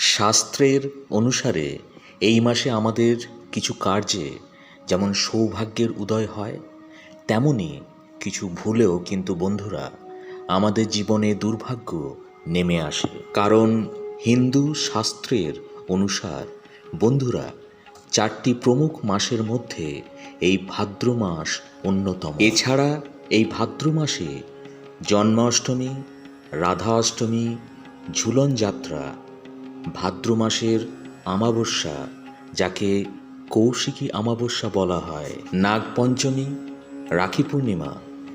শাস্ত্রের অনুসারে এই মাসে আমাদের কিছু কার্যে যেমন সৌভাগ্যের উদয় হয়, তেমনি কিছু ভুলেও কিন্তু বন্ধুরা আমাদের জীবনে দুর্ভাগ্য নেমে আসে। কারণ হিন্দু শাস্ত্রের অনুসার বন্ধুরা চারটি প্রমুখ মাসের মধ্যে এই ভাদ্র মাস অন্যতম। এছাড়া এই ভাদ্র মাসে জন্মাষ্টমী রাধা অষ্টমী ঝুলন যাত্রা ভাদ্র মাসের আমাবস্যা, যাকে কৌশিকী আমাবস্যা বলা হয়। নাগপঞ্চমী রাখি পূর্ণিমা,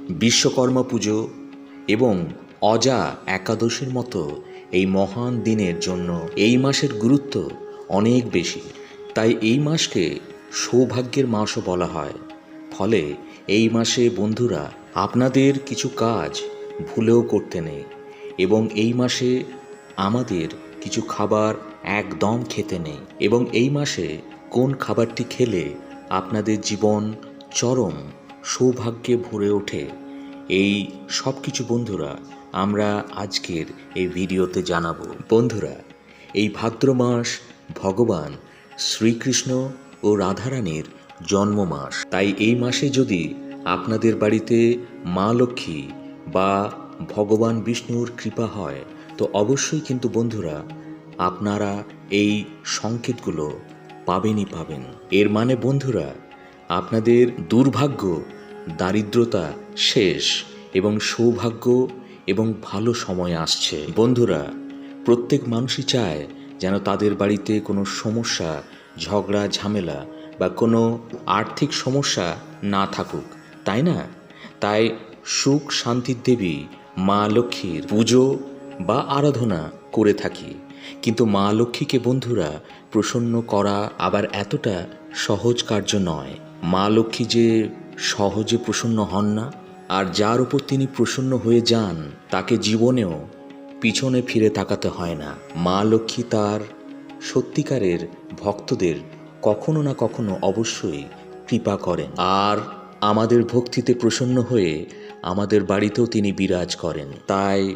বিশ্বকর্মা পুজো এবং অজা একাদশীর মতো এই মহান দিনের জন্য এই মাসের গুরুত্ব অনেক বেশি। তাই এই মাসকে সৌভাগ্যের মাসও বলা হয়। ফলে এই মাসে বন্ধুরা, আপনাদের কিছু কাজ ভুলেও করতে নেই এবং এই মাসে আমাদের কিছু খাবার একদম খেতে নেই। এবং এই মাসে কোন খাবারটি খেলে আপনাদের জীবন চরম সৌভাগ্যে ভরে ওঠে, এই সব কিছু বন্ধুরা আমরা আজকের এই ভিডিওতে জানাব। বন্ধুরা, এই ভাদ্র মাস ভগবান শ্রীকৃষ্ণ ও রাধারানীর জন্ম মাস তাই এই মাসে যদি আপনাদের বাড়িতে মা লক্ষ্মী বা ভগবান বিষ্ণুর কৃপা হয় তো অবশ্যই কিন্তু বন্ধুরা, আপনারা এই সংকেতগুলো পাবেনই পাবেন। এর মানে বন্ধুরা, আপনাদের দুর্ভাগ্য, দারিদ্রতা শেষ এবং সৌভাগ্য এবং ভালো সময় আসছে। বন্ধুরা, প্রত্যেক মানুষই চায় যেন তাদের বাড়িতে কোনো সমস্যা, ঝগড়া, ঝামেলা বা কোনো আর্থিক সমস্যা না থাকুক, তাই না? তাই সুখ, শান্তির দেবী মা লক্ষ্মীর পুজো বা আরাধনা করে থাকি। কিন্তু মা লক্ষ্মীকে বন্ধুরা, প্রসন্ন করা আবার এতটা সহজ কার্য নয়। মা লক্ষ্মী যে সহজে প্রসন্ন হন না, আর যার উপর তিনি প্রসন্ন হয়ে যান, তাকে জীবনেও পিছনে ফিরে তাকাতে হয় না। মা লক্ষ্মী তার সত্যিকারের ভক্তদের কখনো না কখনো অবশ্যই কৃপা করেন। আর আমাদের ভক্তিতে প্রসন্ন হয়ে আমাদের বাড়িতেও তিনি বিরাজ করেন। তাই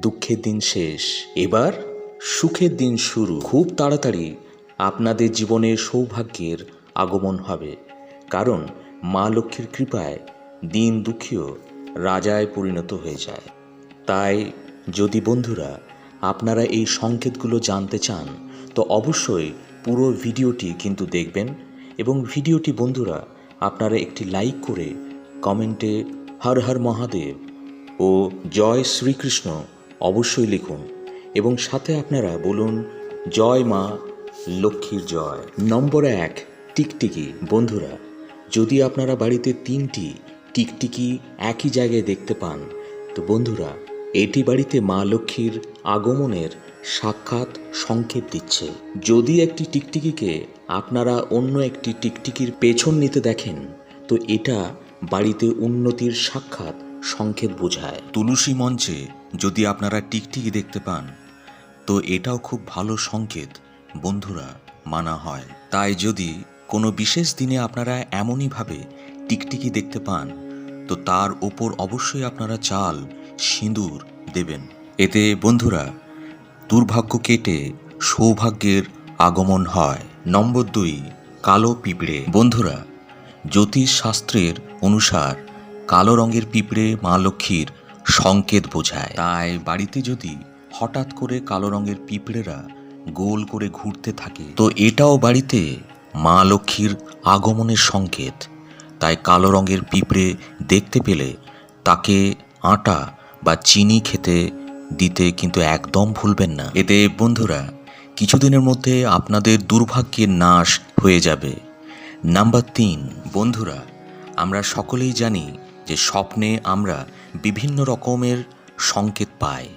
দুঃখের দিন শেষ। এবার সুখের দিন শুরু। খুব তাড়াতাড়ি আপনাদের জীবনে সৌভাগ্যের আগমন হবে। কারণ মা লক্ষ্মীর কৃপায় দিন দুঃখীও রাজায় পরিণত হয়ে যায়। তাই যদি বন্ধুরা আপনারা এই সংকেতগুলো জানতে চান, তো অবশ্যই পুরো ভিডিওটি কিন্তু দেখবেন এবং ভিডিওটি বন্ধুরা আপনারা একটি লাইক করে কমেন্টে হর হর মহাদেব ও জয় শ্রীকৃষ্ণ অবশ্যই লিখুন এবং সাথে আপনারা বলুন, জয় মা, লক্ষ্মীর জয়। নম্বর এক, টিকটিকি। বন্ধুরা, যদি আপনারা বাড়িতে তিনটি টিকটিকি একই জায়গায় দেখতে পান, তো বন্ধুরা, এটি বাড়িতে মা লক্ষ্মীর আগমনের সাক্ষাৎ সংকেত দিচ্ছে। যদি একটি টিকটিকিকে আপনারা অন্য একটি টিকটিকির পেছন নিতে দেখেন, তো এটা বাড়িতে উন্নতির সাক্ষাৎ সংকেত বোঝায়। তুলসী মঞ্চে যদি আপনারা টিকটিকি দেখতে পান, তো এটাও খুব ভালো সংকেত, বন্ধুরা, মানা হয়। তাই যদি কোনো বিশেষ দিনে আপনারা এমনইভাবে টিকটিকি দেখতে পান, তো তার ওপর অবশ্যই আপনারা চাল, সিঁদুর দেবেন। এতে, বন্ধুরা, দুর্ভাগ্য কেটে সৌভাগ্যের আগমন হয়। নম্বর দুই, কালো পিঁপড়ে। বন্ধুরা জ্যোতিষ শাস্ত্রের অনুসার কালো রঙের পিঁপড়ে মা লক্ষ্মীর সংকেত বোঝায়। তাই বাড়িতে যদি হঠাৎ করে কালো রঙের পিঁপড়েরা গোল করে ঘুরতে থাকে, তো এটাও বাড়িতে মা লক্ষ্মীর আগমনের সংকেত। তাই কালো রঙের পিঁপড়ে দেখতে পেলে তাকে আটা বা চিনি খেতে দিতে কিন্তু একদম ভুলবেন না। এতে বন্ধুরা, কিছুদিনের মধ্যে আপনাদের দুর্ভাগ্যের নাশ হয়ে যাবে। নাম্বার তিন, বন্ধুরা, আমরা সকলেই জানি যে স্বপ্নে আমরা বিভিন্ন রকমের সংকেত পাই।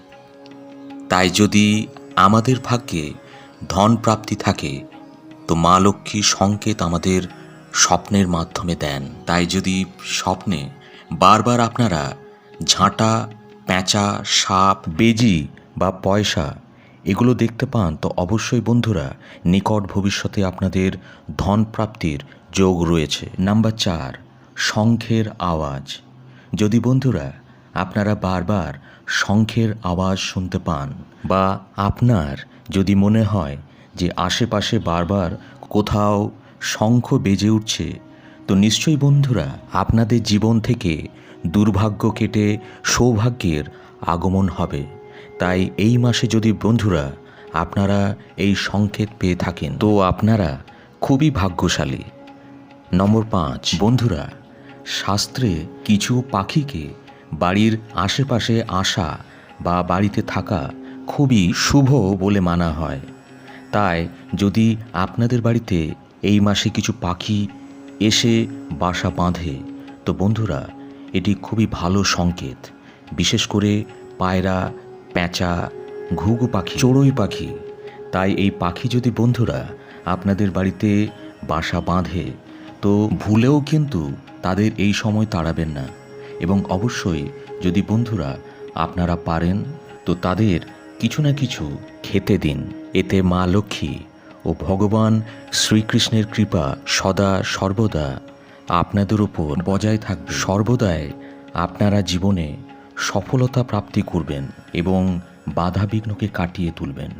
তাই যদি আমাদের ভাগ্যে ধন প্রাপ্তি থাকে, তো মা লক্ষ্মী সংকেত আমাদের স্বপ্নের মাধ্যমে দেন। তাই যদি স্বপ্নে বারবার আপনারা ঝাঁটা প্যাঁচা সাপ, বেজি বা পয়সা এগুলো দেখতে পান, তো অবশ্যই বন্ধুরা নিকট ভবিষ্যতে আপনাদের ধন প্রাপ্তির যোগ রয়েছে। নাম্বার চার শঙ্খের আওয়াজ। যদি বন্ধুরা আপনারা বারবার শঙ্খের আওয়াজ শুনতে পান বা আপনার যদি মনে হয় যে আশেপাশে বারবার কোথাও শঙ্খ বেজে উঠছে, তো নিশ্চয়ই বন্ধুরা আপনাদের জীবন থেকে দুর্ভাগ্য কেটে সৌভাগ্যের আগমন হবে। তাই এই মাসে যদি বন্ধুরা আপনারা এই সংকেত পেয়ে থাকেন, তো আপনারা খুবই ভাগ্যশালী। নম্বর পাঁচ, বন্ধুরা শাস্ত্রে কিছু পাখিকে বাড়ির আশেপাশে আসা বা বাড়িতে থাকা খুবই শুভ বলে মানা হয়। তাই যদি আপনাদের বাড়িতে এই মাসে কিছু পাখি এসে বাসা বাঁধে, তো বন্ধুরা, এটি খুবই ভালো সংকেত। বিশেষ করে পায়রা, প্যাঁচা, ঘুঘু পাখি, চড়ুই পাখি। তাই এই পাখি যদি বন্ধুরা আপনাদের বাড়িতে বাসা বাঁধে তো ভুলেও কিন্তু তাদের এই সময় তাড়াবেন না। এবং অবশ্যই যদি বন্ধুরা আপনারা পারেন, তো তাদের কিছু না কিছু খেতে দিন। এতে মা লক্ষ্মী ও ভগবান শ্রীকৃষ্ণের কৃপা সদা সর্বদা আপনাদের উপর বজায় থাকবে। সর্বদাই আপনারা জীবনে সফলতা প্রাপ্তি করবেন এবং বাধা বিঘ্নকে কাটিয়ে তুলবেন।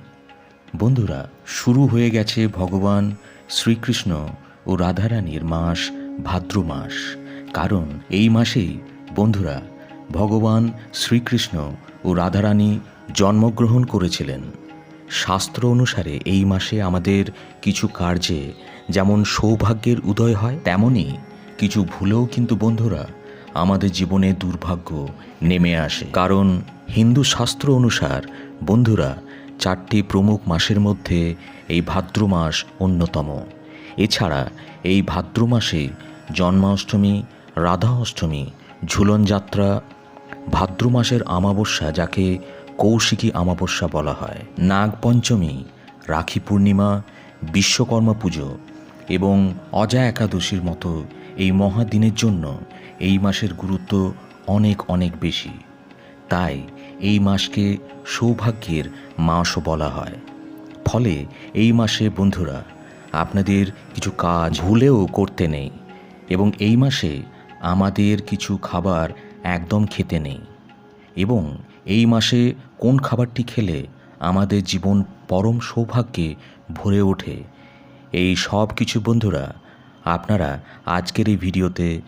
বন্ধুরা, শুরু হয়ে গেছে ভগবান শ্রীকৃষ্ণ ও রাধারানীর মাস ভাদ্র মাস। কারণ এই মাসেই, বন্ধুরা, ভগবান শ্রীকৃষ্ণ ও রাধারানী জন্মগ্রহণ করেছিলেন। শাস্ত্র অনুসারে এই মাসে আমাদের কিছু কার্যে যেমন সৌভাগ্যের উদয় হয়, তেমনি কিছু ভুলেও কিন্তু, বন্ধুরা, আমাদের জীবনে দুর্ভাগ্য নেমে আসে। কারণ হিন্দু শাস্ত্র অনুসার, বন্ধুরা, চারটি প্রমুখ মাসের মধ্যে এই ভাদ্র মাস অন্যতম। এছাড়া এই ভাদ্র মাসে জন্মাষ্টমী রাধা অষ্টমী ঝুলন যাত্রা ভাদ্র মাসের আমাবস্যা যাকে কৌশিকী আমাবস্যা বলা হয়, নাগপঞ্চমী, রাখি পূর্ণিমা, বিশ্বকর্মা পুজো এবং অজা একাদশীর মতো এই মহাদিনের জন্য এই মাসের গুরুত্ব অনেক অনেক বেশি। তাই এই মাসকে সৌভাগ্যের মাসও বলা হয়। ফলে এই মাসে বন্ধুরা আপনাদের কিছু কাজ ভুলেও করতে নেই এবং এই মাসে আমাদের কিছু খাবার একদম খেতে নেই। এবং এই মাসে কোন খাবারটি খেলে আমাদের জীবন পরম সৌভাগ্যে ভরে ওঠে। এই সব কিছু বন্ধুরা, আপনারা আজকের এই ভিডিওতে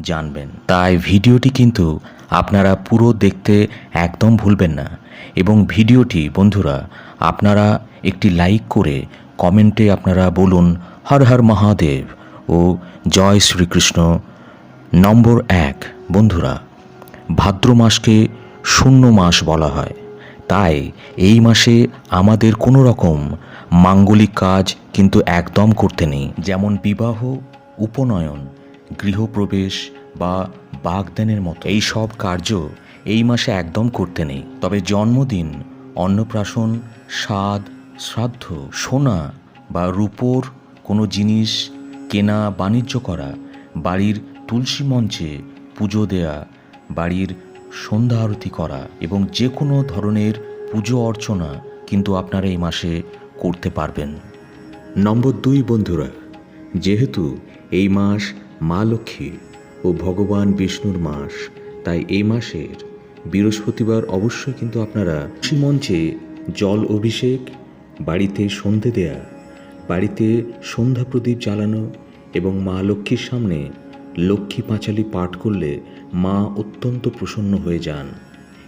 জানবেন। তাই ভিডিওটি কিন্তু আপনারা পুরো দেখতে একদম ভুলবেন না এবং ভিডিওটি বন্ধুরা, আপনারা একটি লাইক করে কমেন্টে আপনারা বলুন হর হর মহাদেব ও জয় শ্রীকৃষ্ণ। নম্বর এক, বন্ধুরা, ভাদ্র মাসকে শূন্য মাস বলা হয়। তাই এই মাসে আমাদের কোনো রকম মাঙ্গলিক কাজ কিন্তু একদম করতে নেই। যেমন বিবাহ, উপনয়ন, গৃহপ্রবেশ বা বাগদানের মতো। এই সব কার্য এই মাসে একদম করতে নেই। তবে জন্মদিন, অন্নপ্রাশন, স্বাদ শ্রাদ্ধ, সোনা বা রূপোর কোনো জিনিস কেনা বাণিজ্য করা, বাড়ির তুলসী মঞ্চে পুজো দেয়া, বাড়ির সন্ধ্যা আরতি করা এবং যে কোনো ধরনের পুজো অর্চনা কিন্তু আপনারা এই মাসে করতে পারবেন। নম্বর দুই বন্ধুরা, যেহেতু এই মাস মা লক্ষ্মী ও ভগবান বিষ্ণুর মাস, তাই এই মাসের বৃহস্পতিবার অবশ্যই কিন্তু আপনারা মঞ্চে জল অভিষেক বাড়িতে সন্ধে দেয়া, বাড়িতে সন্ধ্যা প্রদীপ জ্বালানো এবং মা লক্ষ্মীর সামনে লক্ষ্মী পাঁচালি পাঠ করলে মা অত্যন্ত প্রসন্ন হয়ে যান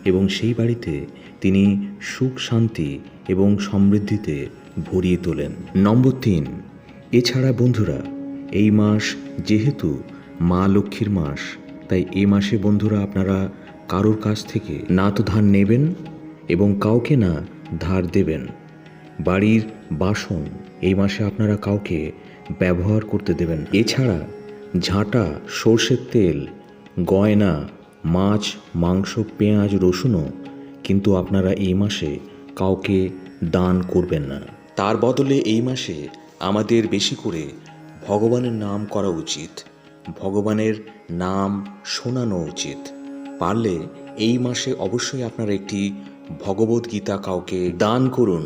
এবং সেই বাড়িতে তিনি সুখ, শান্তি এবং সমৃদ্ধিতে ভরিয়ে তোলেন। নম্বর তিন, এছাড়া বন্ধুরা, এই মাস যেহেতু মা লক্ষ্মীর মাস, তাই এই মাসে বন্ধুরা আপনারা কারোর কাছ থেকে না তো ধার নেবেন এবং কাউকে না ধার দেবেন। বাড়ির বাসন এই মাসে আপনারা কাউকে ব্যবহার করতে দেবেন এছাড়া ঝাঁটা, সর্ষের তেল, গয়না, মাছ, মাংস, পেঁয়াজ, রসুনও কিন্তু আপনারা এই মাসে কাউকে দান করবেন না। তার বদলে এই মাসে আমাদের বেশি করে ভগবানের নাম করা উচিত। ভগবানের নাম শোনানো উচিত। পারলে এই মাসে অবশ্যই আপনারা একটি ভগবদ্গীতা কাউকে দান করুন।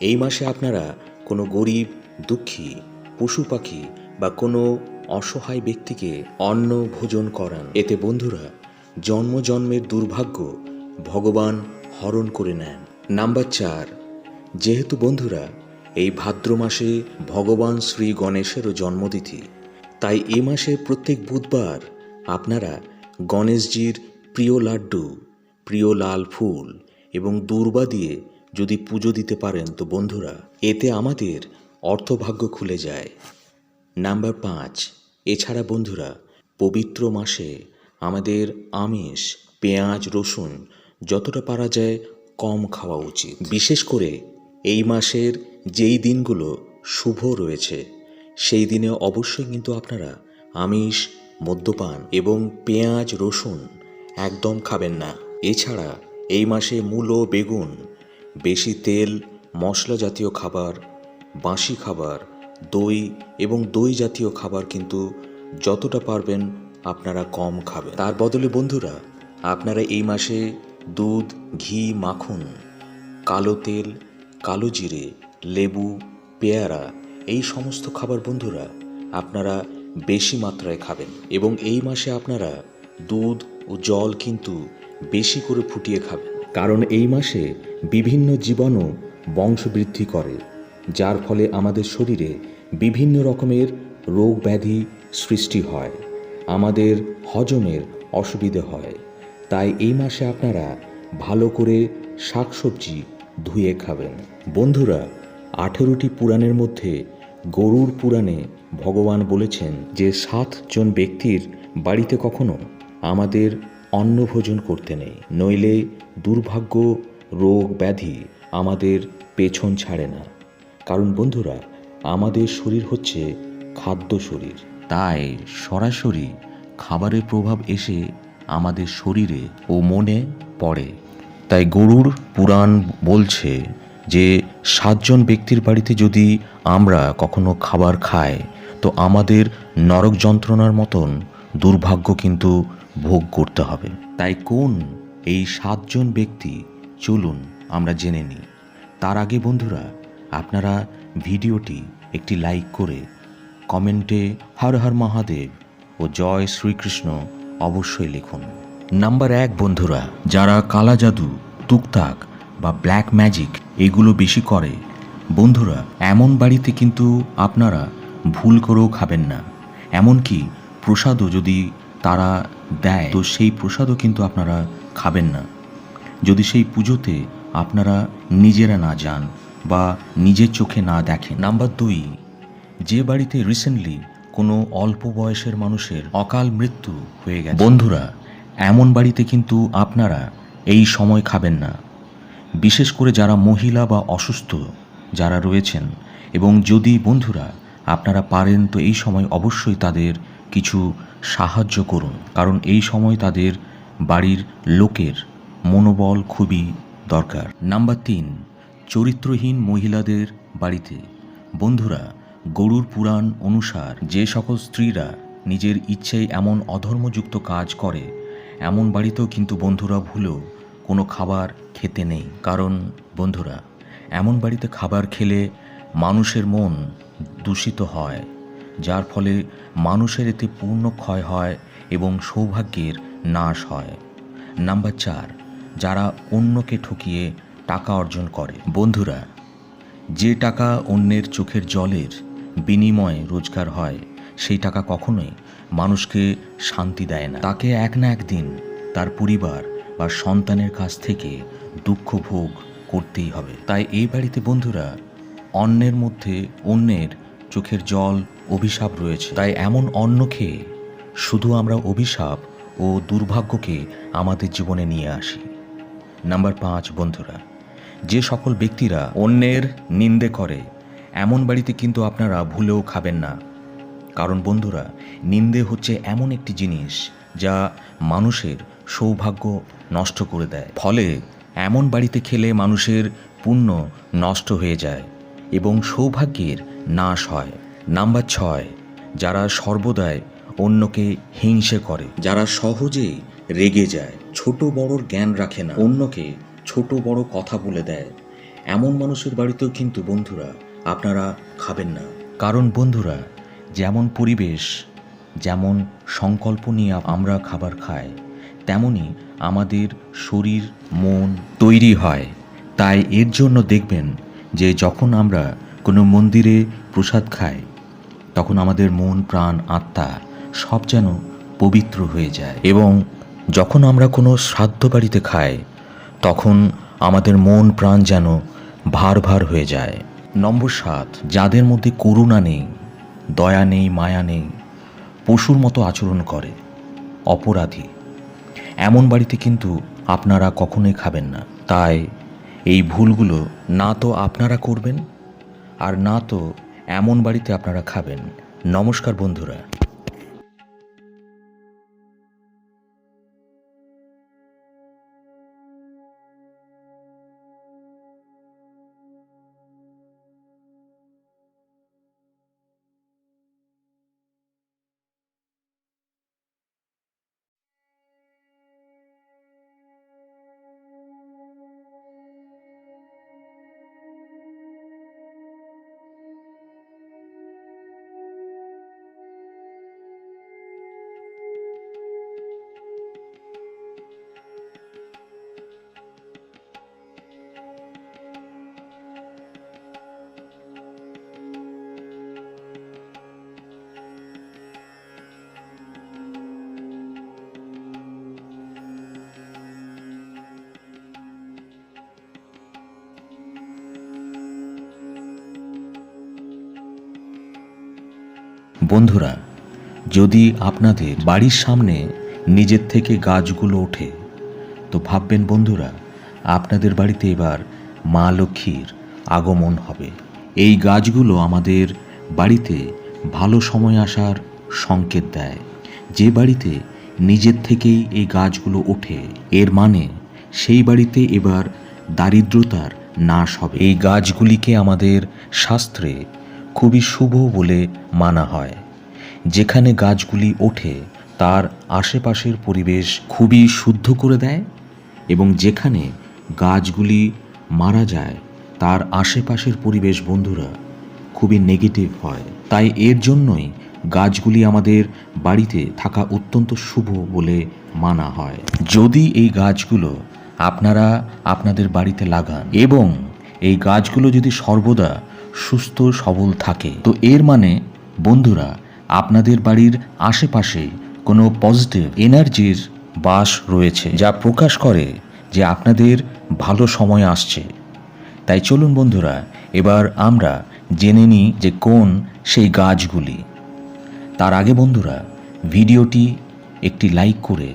এই মাসে আপনারা কোনো গরিব, দুঃখী, পশু পাখি বা কোনো অসহায় ব্যক্তিকে অন্ন ভোজন করান। এতে বন্ধুরা জন্ম জন্মের দুর্ভাগ্য ভগবান হরণ করে নেন। নাম্বার চার, যেহেতু বন্ধুরা এই ভাদ্র মাসে ভগবান শ্রী গণেশেরও জন্মতিথি, তাই এ মাসে প্রত্যেক বুধবার আপনারা গণেশজির প্রিয় লাড্ডু, প্রিয় লাল ফুল এবং দূর্বা দিয়ে যদি পুজো দিতে পারেন তো বন্ধুরা, এতে আমাদের অর্থভাগ্য খুলে যায়। নাম্বার পাঁচ, এছাড়া বন্ধুরা, পবিত্র মাসে আমাদের আমিষ, পেঁয়াজ, রসুন যতটা পারা যায় কম খাওয়া উচিত। বিশেষ করে এই মাসের যেই দিনগুলো শুভ রয়েছে, সেই দিনে অবশ্যই কিন্তু আপনারা আমিষ, মদ্যপান এবং পেঁয়াজ, রসুন একদম খাবেন না। এছাড়া এই মাসে মূলো, বেগুন বেশি তেল, মশলা জাতীয় খাবার বাসি খাবার, দই এবং দই জাতীয় খাবার কিন্তু যতটা পারবেন আপনারা কম খাবেন। তার বদলে বন্ধুরা, আপনারা এই মাসে দুধ, ঘি, মাখন, কালো তেল, কালো জিরে, লেবু, পেয়ারা এই সমস্ত খাবার বন্ধুরা আপনারা বেশি মাত্রায় খাবেন এবং এই মাসে আপনারা দুধ ও জল কিন্তু বেশি করে ফুটিয়ে খাবেন। কারণ এই মাসে বিভিন্ন জীবাণু বংশবৃদ্ধি করে, যার ফলে আমাদের শরীরে বিভিন্ন রকমের রোগ ব্যাধি সৃষ্টি হয়, আমাদের হজমের অসুবিধে হয়। তাই এই মাসে আপনারা ভালো করে শাকসবজি ধুয়ে খাবেন। বন্ধুরা, আঠেরোটি পুরাণের মধ্যে গরুর পুরাণে ভগবান বলেছেন যে সাতজন ব্যক্তির বাড়িতে কখনো আমাদের অন্নভোজন করতে নেই। নইলে দুর্ভাগ্য, রোগ, ব্যাধি আমাদের পেছন ছাড়ে না। কারণ বন্ধুরা, আমাদের শরীর হচ্ছে খাদ্য শরীর। তাই সরাসরি খাবারের প্রভাব এসে আমাদের শরীরে ও মনে পড়ে। তাই গরুর পুরাণ বলছে যে, সাতজন ব্যক্তির বাড়িতে যদি আমরা কখনো খাবার খাই, তো আমাদের নরক যন্ত্রণার মতন দুর্ভাগ্য কিন্তু ভোগ করতে হবে। তাই কোন এই সাতজন ব্যক্তি, চলুন আমরা জেনে নিই। তার আগে বন্ধুরা, আপনারা ভিডিওটি একটি লাইক করে কমেন্টে হর হর মহাদেব ও জয় শ্রীকৃষ্ণ অবশ্যই লিখুন। নাম্বার এক বন্ধুরা, যারা কালা জাদু, তুকতাক বা ব্ল্যাক ম্যাজিক এগুলো বেশি করে, বন্ধুরা, এমন বাড়িতে কিন্তু আপনারা ভুল করেও খাবেন না। এমনকি প্রসাদও যদি তারা দেয়। তো সেই প্রসাদও কিন্তু আপনারা খাবেন না। যদি সেই পুজোতে আপনারা নিজেরা না যান বা নিজের চোখে না দেখেন। নাম্বার দুই, যে বাড়িতে রিসেন্টলি কোনো অল্প বয়সের মানুষের অকাল মৃত্যু হয়ে গেছে, বন্ধুরা, এমন বাড়িতে কিন্তু আপনারা এই সময় খাবেন না। বিশেষ করে যারা মহিলা বা অসুস্থ যারা রয়েছেন এবং যদি বন্ধুরা আপনারা পারেন, তো এই সময় অবশ্যই তাদের কিছু সাহায্য করুন, কারণ এই সময় তাদের বাড়ির লোকের মনোবল খুবই দরকার। নাম্বার তিন, চরিত্রহীন মহিলাদের বাড়িতে। বন্ধুরা, গরুর পুরাণ অনুসার যে সকল স্ত্রীরা নিজের ইচ্ছেই এমন অধর্মযুক্ত কাজ করে, এমন বাড়িতেও কিন্তু বন্ধুরা ভুলেও কোনো খাবার খেতে নেই। কারণ, বন্ধুরা, এমন বাড়িতে খাবার খেলে মানুষের মন দূষিত হয়। যার ফলে মানুষের এতে পূর্ণ ক্ষয় হয় এবং সৌভাগ্যের নাশ হয়। নাম্বার চার, যারা অন্যকে ঠকিয়ে টাকা অর্জন করে। বন্ধুরা, যে টাকা অন্যের চোখের জলের বিনিময়ে রোজগার হয়, সেই টাকা কখনোই মানুষকে শান্তি দেয় না। তাকে এক না একদিন তার পরিবার বা সন্তানের কাছ থেকে দুঃখ ভোগ করতেই হবে। তাই এই বাড়িতে বন্ধুরা, অন্যের মধ্যে অন্যের চোখের জল অভিশাপ রয়েছে। তাই এমন অন্ন খেয়ে শুধু আমরা অভিশাপ ও দুর্ভাগ্যকে আমাদের জীবনে নিয়ে আসি। নাম্বার পাঁচ, বন্ধুরা, যে সকল ব্যক্তিরা অন্যের নিন্দে করে, এমন বাড়িতে কিন্তু আপনারা ভুলেও খাবেন না। কারণ বন্ধুরা, নিন্দে হচ্ছে এমন একটি জিনিস যা মানুষের সৌভাগ্য নষ্ট করে দেয়। ফলে এমন বাড়িতে খেলে মানুষের পুণ্য নষ্ট হয়ে যায় এবং সৌভাগ্যের নাশ হয়। নাম্বার ছয়, যারা সর্বদাই অন্যকে হিংসে করে। যারা সহজেই রেগে যায়, ছোট বড়র জ্ঞান রাখে না। অন্যকে ছোট বড় কথা বলে দেয়। এমন মানুষের বাড়িতেও কিন্তু বন্ধুরা, আপনারা খাবেন না। কারণ বন্ধুরা, যেমন পরিবেশ, যেমন সংকল্প নিয়ে আমরা খাবার খাই, তেমনি আমাদের শরীর, মন তৈরি হয়। তাই এর জন্য দেখবেন যে যখন আমরা কোনো মন্দিরে প্রসাদ খাই তখন আমাদের মন, প্রাণ, আত্মা সব যেন পবিত্র হয়ে যায় এবং যখন আমরা কোনো শ্রাদ্ধ বাড়িতে খাই, তখন আমাদের মন, প্রাণ যেন ভার ভার হয়ে যায়। নম্বর সাত, যাদের মধ্যে করুণা নেই, দয়া নেই, মায়া নেই, পশুর মতো আচরণ করে, অপরাধী। এমন বাড়িতে কিন্তু আপনারা কখনোই খাবেন না। তাই এই ভুলগুলো না তো আপনারা করবেন, আর না তো এমন বাড়িতে আপনারা খাবেন। নমস্কার বন্ধুরা। বন্ধুরা, যদি আপনাদের বাড়ির সামনে নিজের থেকে গাছগুলো ওঠে, তো ভাববেন বন্ধুরা, আপনাদের বাড়িতে এবার মা লক্ষ্মীর আগমন হবে। এই গাছগুলো আমাদের বাড়িতে ভালো সময় আসার সংকেত দেয়। যে বাড়িতে নিজের থেকেই এই গাছগুলো ওঠে, এর মানে সেই বাড়িতে এবার দারিদ্রতার নাশ হবে। এই গাছগুলিকে আমাদের শাস্ত্রে খুবই শুভ বলে মানা হয়। যেখানে গাছগুলি ওঠে, তার আশেপাশের পরিবেশ খুবই শুদ্ধ করে দেয় এবং যেখানে গাছগুলি মারা যায়, তার আশেপাশের পরিবেশ, বন্ধুরা, খুবই নেগেটিভ হয়। তাই এর জন্যই গাছগুলি আমাদের বাড়িতে থাকা অত্যন্ত শুভ বলে মানা হয়। যদি এই গাছগুলো আপনারা আপনাদের বাড়িতে লাগান এবং এই গাছগুলো যদি সর্বদা সুস্থ, সবল থাকে, তো এর মানে বন্ধুরা আপনাদের বাড়ির আশেপাশে কোনো পজিটিভ এনার্জির বাস রয়েছে যা প্রকাশ করে যে আপনাদের ভালো সময় আসছে। তাই চলুন বন্ধুরা, এবার আমরা জেনে নিই যে কোন সেই গাছগুলি। তার আগে বন্ধুরা, ভিডিওটি একটি লাইক করে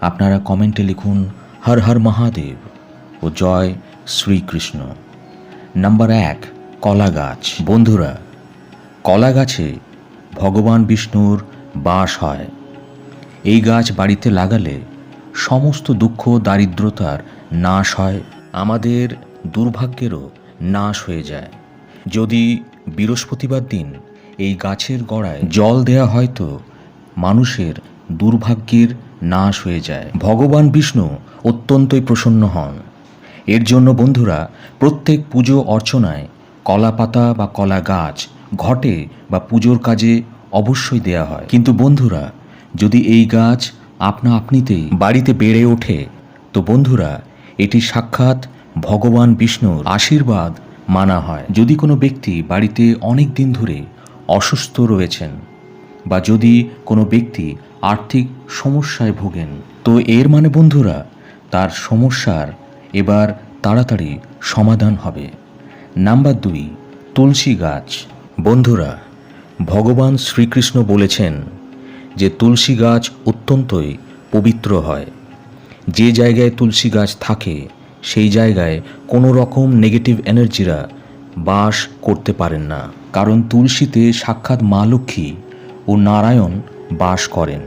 আপনারা কমেন্টে লিখুন, হর হর মহাদেব ও জয় শ্রীকৃষ্ণ নাম্বার এক, কলা গাছ। বন্ধুরা, কলা গাছে ভগবান বিষ্ণুর বাস হয়। এই গাছ বাড়িতে লাগালে সমস্ত দুঃখ দারিদ্রতার নাশ হয়। আমাদের দুর্ভাগ্যেরও নাশ হয়ে যায়। যদি বৃহস্পতিবার দিন এই গাছের গোড়ায় জল দেয়া হয় তো মানুষের দুর্ভাগ্যের নাশ হয়ে যায়। ভগবান বিষ্ণু অত্যন্তই প্রসন্ন হন। এর জন্য বন্ধুরা, প্রত্যেক পুজো অর্চনায় কলা পাতা বা কলা গাছ ঘটে বা পুজোর কাজে অবশ্যই দেয়া হয়। কিন্তু বন্ধুরা, যদি এই গাছ আপনা আপনিতেই বাড়িতে বেড়ে ওঠে, তো বন্ধুরা, এটি সাক্ষাৎ ভগবান বিষ্ণুর আশীর্বাদ মানা হয়। যদি কোনো ব্যক্তি বাড়িতে অনেক দিন ধরে অসুস্থ রয়েছেন বা যদি কোনো ব্যক্তি আর্থিক সমস্যায় ভোগেন, তো এর মানে বন্ধুরা, তার সমস্যার এবার তাড়াতাড়ি সমাধান হবে। নাম্বার দুই, তুলসী গাছ। বন্ধুরা, ভগবান শ্রীকৃষ্ণ বলেছেন যে তুলসী গাছ অত্যন্তই পবিত্র হয়। যে জায়গায় তুলসী গাছ থাকে, সেই জায়গায় কোনো রকম নেগেটিভ এনার্জিরা বাস করতে পারেন না। কারণ তুলসীতে সাক্ষাৎ মা লক্ষ্মী ও নারায়ণ বাস করেন।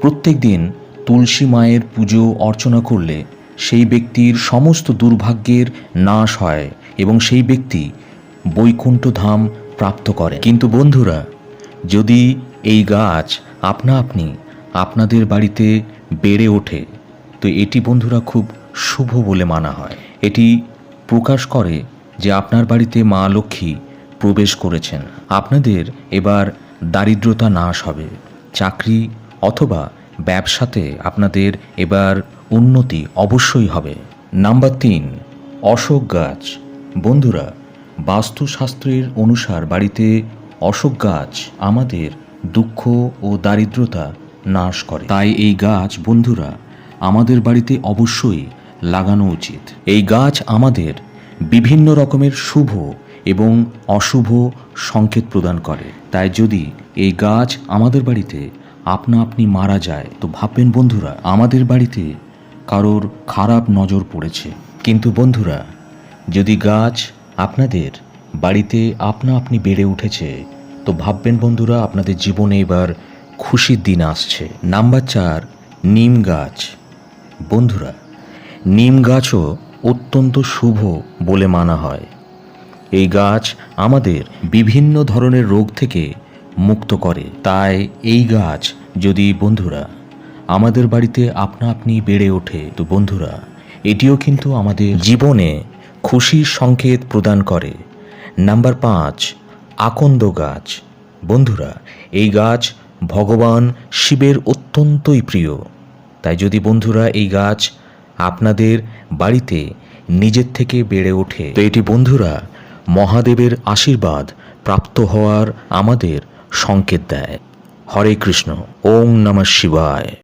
প্রত্যেক দিন তুলসী মায়ের পুজো, অর্চনা করলে সেই ব্যক্তির সমস্ত দুর্ভাগ্যের নাশ হয় এবং সেই ব্যক্তি বৈকুণ্ঠ ধাম প্রাপ্ত করে। কিন্তু বন্ধুরা, যদি এই গাছ আপনা আপনি আপনাদের বাড়িতে বেড়ে ওঠে, তো এটি বন্ধুরা খুব শুভ বলে মানা হয়। এটি প্রকাশ করে যে আপনার বাড়িতে মা লক্ষ্মী প্রবেশ করেছেন। আপনাদের এবার দারিদ্রতা নাশ হবে। চাকরি অথবা ব্যবসাতে আপনাদের এবার উন্নতি অবশ্যই হবে। নাম্বার তিন, অশোক গাছ। বন্ধুরা বাস্তুশাস্ত্রের অনুসার বাড়িতে অশোক গাছ আমাদের দুঃখ ও দারিদ্রতা নাশ করে। তাই এই গাছ, বন্ধুরা, আমাদের বাড়িতে অবশ্যই লাগানো উচিত। এই গাছ আমাদের বিভিন্ন রকমের শুভ এবং অশুভ সংকেত প্রদান করে। তাই যদি এই গাছ আমাদের বাড়িতে আপনা আপনি মারা যায়, তো ভাববেন, বন্ধুরা, আমাদের বাড়িতে কারোর খারাপ নজর পড়েছে। কিন্তু বন্ধুরা, যদি গাছ আপনাদের বাড়িতে আপনা আপনি বেড়ে উঠেছে। তো ভাববেন বন্ধুরা, আপনাদের জীবনে এবার খুশির দিন আসছে। নাম্বার চার, নিম গাছ। বন্ধুরা, নিম গাছও অত্যন্ত শুভ বলে মানা হয়। এই গাছ আমাদের বিভিন্ন ধরনের রোগ থেকে মুক্ত করে। তাই এই গাছ যদি বন্ধুরা, আমাদের বাড়িতে আপনা আপনি বেড়ে ওঠে, তো বন্ধুরা, এটিও কিন্তু আমাদের জীবনে খুশির সংকেত প্রদান করে। নাম্বার পাঁচ, আকন্দ গাছ। বন্ধুরা, এই গাছ ভগবান শিবের অত্যন্তই প্রিয়। তাই যদি বন্ধুরা এই গাছ আপনাদের বাড়িতে নিজের থেকে বেড়ে ওঠে, তো এটি বন্ধুরা মহাদেবের আশীর্বাদ প্রাপ্ত হওয়ার আমাদের সংকেত দেয়। হরে কৃষ্ণ ওং নমঃ শিবায়।